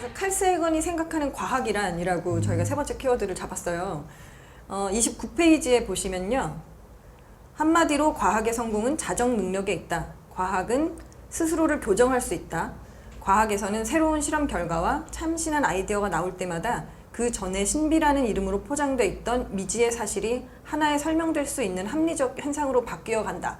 그래서 칼세건이 생각하는 과학이란이라고 음. 저희가 세 번째 키워드를 잡았어요. 어, 29페이지에 보시면요. 한마디로 과학의 성공은 자정 능력에 있다. 과학은 스스로를 교정할 수 있다. 과학에서는 새로운 실험 결과와 참신한 아이디어가 나올 때마다 그 전에 신비라는 이름으로 포장돼 있던 미지의 사실이 하나의 설명될 수 있는 합리적 현상으로 바뀌어 간다.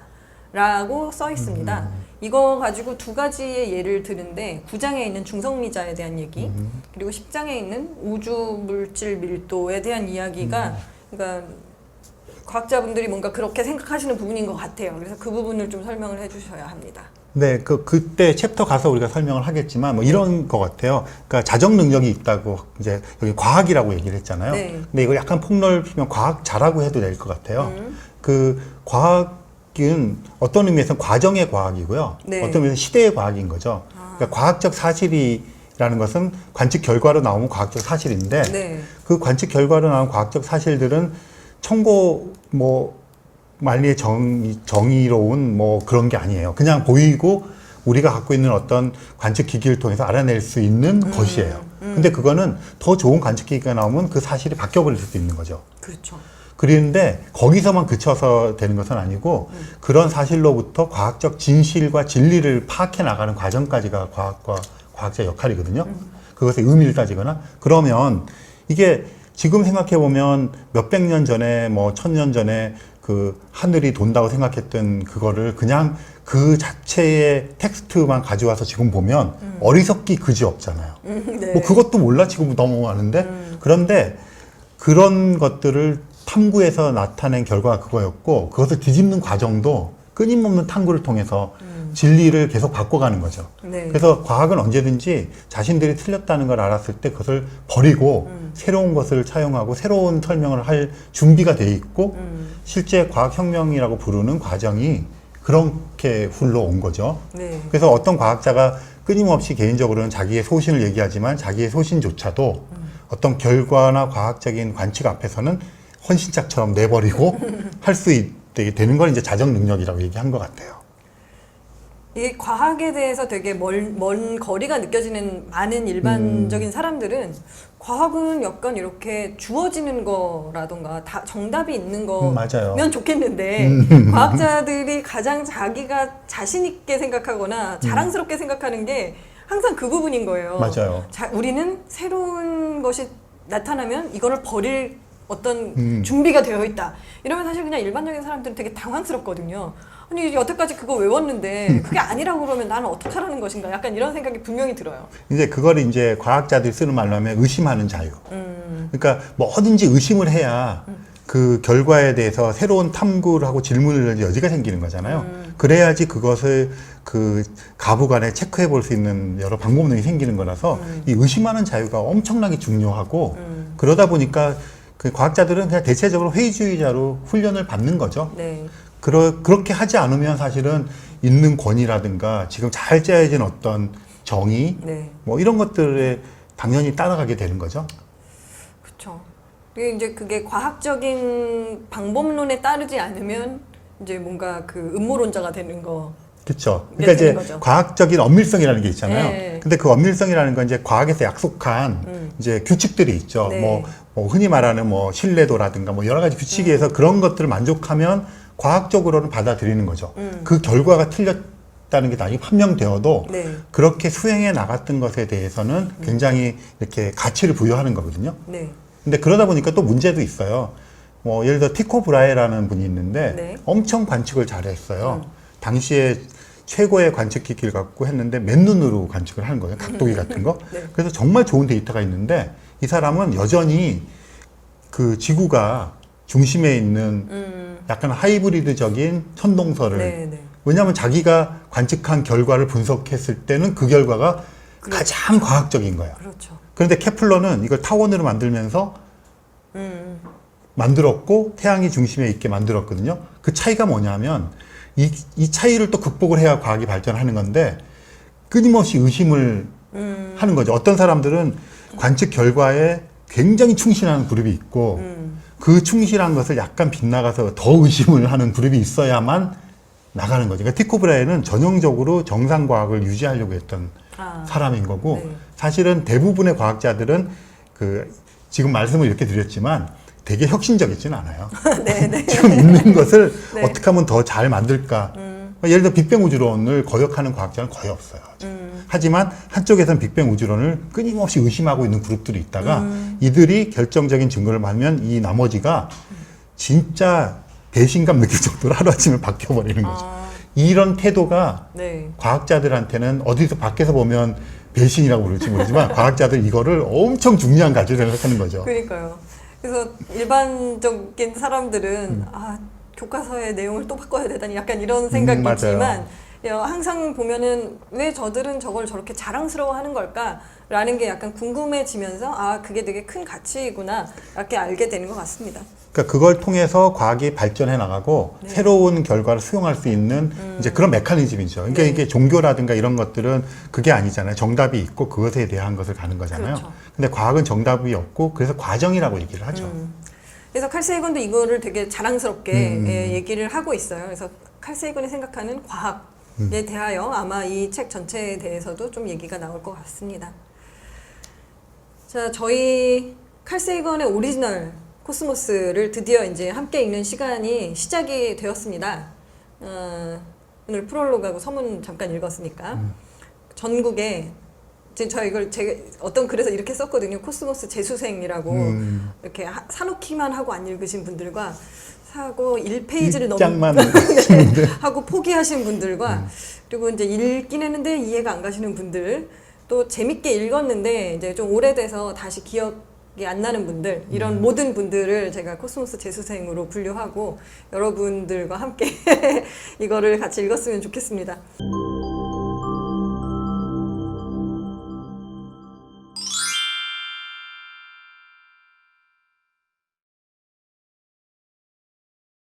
라고 써 있습니다. 이거 가지고 두 가지의 예를 드는데 9장에 있는 중성미자에 대한 얘기 그리고 10장에 있는 우주 물질 밀도에 대한 이야기가 그러니까 과학자분들이 뭔가 그렇게 생각하시는 부분인 것 같아요. 그래서 그 부분을 좀 설명을 해주셔야 합니다. 네, 그 그때 챕터 가서 우리가 설명을 하겠지만 뭐 이런 것 같아요. 그러니까 자정 능력이 있다고 이제 여기 과학이라고 얘기를 했잖아요. 네. 근데 이걸 약간 폭넓히면 과학자라고 해도 될 것 같아요. 음. 그 과학 은 어떤 의미에서는 과정의 과학이고요. 네. 어떤 의미에서는 시대의 과학인 거죠. 아. 그러니까 과학적 사실이라는 것은 관측 결과로 나오면 과학적 사실인데 네. 그 관측 결과로 나온 과학적 사실들은 청고 뭐 만리의 정의, 정의로운 뭐 그런 게 아니에요. 그냥 보이고 우리가 갖고 있는 어떤 관측 기기를 통해서 알아낼 수 있는 것이에요. 근데 그거는 더 좋은 관측 기기가 나오면 그 사실이 바뀌어 버릴 수도 있는 거죠. 그렇죠. 그런데 거기서만 그쳐서 되는 것은 아니고 그런 사실로부터 과학적 진실과 진리를 파악해 나가는 과정까지가 과학과 과학자 역할이거든요. 그것의 의미를 따지거나 그러면 이게 지금 생각해 보면 몇백 년 전에 뭐 천 년 전에 그 하늘이 돈다고 생각했던 그거를 그냥 그 자체의 텍스트만 가져와서 지금 보면 어리석기 그지 없잖아요. 음, 네. 뭐 그것도 몰라 지금 너무 많은데 그런데 그런 것들을 탐구해서 나타낸 결과가 그거였고 그것을 뒤집는 과정도 끊임없는 탐구를 통해서 진리를 계속 바꿔가는 거죠. 네. 그래서 과학은 언제든지 자신들이 틀렸다는 걸 알았을 때 그것을 버리고 음. 새로운 것을 차용하고 새로운 설명을 할 준비가 돼 있고 음. 실제 과학혁명이라고 부르는 과정이 그렇게 흘러온 거죠. 네. 그래서 어떤 과학자가 끊임없이 개인적으로는 자기의 소신을 얘기하지만 자기의 소신조차도 어떤 결과나 과학적인 관측 앞에서는 헌신짝처럼 내버리고 할수 있게 되는 걸 이제 자정 능력이라고 얘기한 것 같아요. 이 과학에 대해서 되게 멀, 먼 거리가 느껴지는 많은 일반적인 음. 사람들은 과학은 약간 이렇게 주어지는 거라던가 다 정답이 있는 음, 거면. 음. 좋겠는데 과학자들이 가장 자기가 자신 있게 생각하거나 자랑스럽게 생각하는 게 항상 그 부분인 거예요. 맞아요. 자, 우리는 새로운 것이 나타나면 이거를 버릴 어떤 음. 준비가 되어 있다. 이러면 사실 그냥 일반적인 사람들은 되게 당황스럽거든요. 아니 여태까지 그거 외웠는데 그게 아니라고 그러면 나는 어떡하라는 것인가? 약간 이런 생각이 분명히 들어요. 이제 그걸 이제 과학자들이 쓰는 말로 하면 의심하는 자유. 음, 그러니까 뭐든지 의심을 해야 그 결과에 대해서 새로운 탐구를 하고 질문을 할 여지가 생기는 거잖아요. 음. 그래야지 그것을 그 가부간에 체크해 볼 수 있는 여러 방법론이 생기는 거라서 음. 이 의심하는 자유가 엄청나게 중요하고 그러다 보니까 그 과학자들은 그냥 대체적으로 회의주의자로 훈련을 받는 거죠. 네. 그러, 그렇게 하지 않으면 사실은 있는 권위라든가 지금 잘 짜여진 어떤 정의 네. 뭐 이런 것들에 당연히 따라가게 되는 거죠. 그렇죠. 이게 이제 그게 과학적인 방법론에 따르지 않으면 이제 뭔가 그 음모론자가 되는 거. 그렇죠. 그러니까 이제 거죠. 과학적인 엄밀성이라는 게 있잖아요. 네. 근데 그 엄밀성이라는 건 이제 과학에서 약속한 음. 이제 규칙들이 있죠. 네. 뭐, 뭐 흔히 말하는 뭐 신뢰도라든가 뭐 여러 가지 규칙에 의해서 그런 것들을 만족하면 과학적으로는 받아들이는 거죠. 음. 그 결과가 틀렸다는 게 나중에 판명되어도 네. 그렇게 수행해 나갔던 것에 대해서는 음. 굉장히 이렇게 가치를 부여하는 거거든요. 네. 근데 그러다 보니까 또 문제도 있어요. 뭐 예를 들어 티코 브라에라는 분이 있는데 네. 엄청 관측을 잘했어요. 음. 당시에 최고의 관측 기기를 갖고 했는데 맨눈으로 관측을 하는 거예요. 각도기 같은 거. 네. 그래서 정말 좋은 데이터가 있는데 이 사람은 여전히 그 지구가 중심에 있는 음. 약간 하이브리드적인 천동설을 네, 네. 왜냐하면 자기가 관측한 결과를 분석했을 때는 그 결과가 그렇죠. 가장 과학적인 거야. 그렇죠. 그런데 케플러는 이걸 타원으로 만들면서 음. 만들었고 태양이 중심에 있게 만들었거든요. 그 차이가 뭐냐면 이, 이 차이를 또 극복을 해야 과학이 발전하는 건데 끊임없이 의심을 음. 하는 거죠. 어떤 사람들은 관측 결과에 굉장히 충실하는 그룹이 있고 음. 그 충실한 것을 약간 빗나가서 더 의심을 하는 그룹이 있어야만 나가는 거죠. 그러니까 티코 브라에는 전형적으로 정상 과학을 유지하려고 했던 아. 사람인 거고 네. 사실은 대부분의 과학자들은 그 지금 말씀을 이렇게 드렸지만 되게 혁신적이지는 않아요. 네, 네. 지금 있는 것을 네. 어떻게 하면 더 잘 만들까. 음. 예를 들어 빅뱅 우주론을 거역하는 과학자는 거의 없어요. 음. 하지만 한쪽에서는 빅뱅 우주론을 끊임없이 의심하고 있는 그룹들이 있다가 음. 이들이 결정적인 증거를 받으면 이 나머지가 진짜 배신감 느낄 정도로 하루아침에 바뀌어버리는 거죠. 아, 이런 태도가 네. 과학자들한테는 어디서 밖에서 보면 배신이라고 부를지 모르지만 과학자들 이거를 엄청 중요한 가치로 생각하는 거죠. 그러니까요. 그래서 일반적인 사람들은 음. 아 교과서의 내용을 또 바꿔야 되다니 약간 이런 생각이 음, 항상 보면은 왜 저들은 저걸 저렇게 자랑스러워하는 걸까라는 게 약간 궁금해지면서 아 그게 되게 큰 가치구나 이렇게 알게 되는 것 같습니다. 그러니까 그걸 통해서 과학이 발전해 나가고 네. 새로운 결과를 수용할 수 있는 이제 그런 메커니즘이죠. 그러니까 네. 이게 종교라든가 이런 것들은 그게 아니잖아요. 정답이 있고 그것에 대한 것을 가는 거잖아요. 그렇죠. 근데 과학은 정답이 없고 그래서 과정이라고 얘기를 하죠. 음. 그래서 칼세이건도 이거를 되게 자랑스럽게 음. 예, 얘기를 하고 있어요. 그래서 칼세이건이 생각하는 과학 에 대하여 아마 이 책 전체에 대해서도 좀 얘기가 나올 것 같습니다. 자, 저희 칼세이건의 오리지널 코스모스를 드디어 이제 함께 읽는 시간이 시작이 되었습니다. 어, 오늘 프롤로그하고 서문 잠깐 읽었으니까 전국에 지금 저 이걸 제가 어떤 글에서 이렇게 썼거든요. 코스모스 재수생이라고 음. 이렇게 하- 사놓기만 하고 안 읽으신 분들과 사고 1페이지를 넘 일장만 네, 하고 포기하신 분들과 음. 그리고 이제 읽긴 했는데 이해가 안 가시는 분들 또 재밌게 읽었는데 이제 좀 오래돼서 다시 기억이 안 나는 분들 이런 음. 모든 분들을 제가 코스모스 재수생으로 분류하고 여러분들과 함께 이거를 같이 읽었으면 좋겠습니다.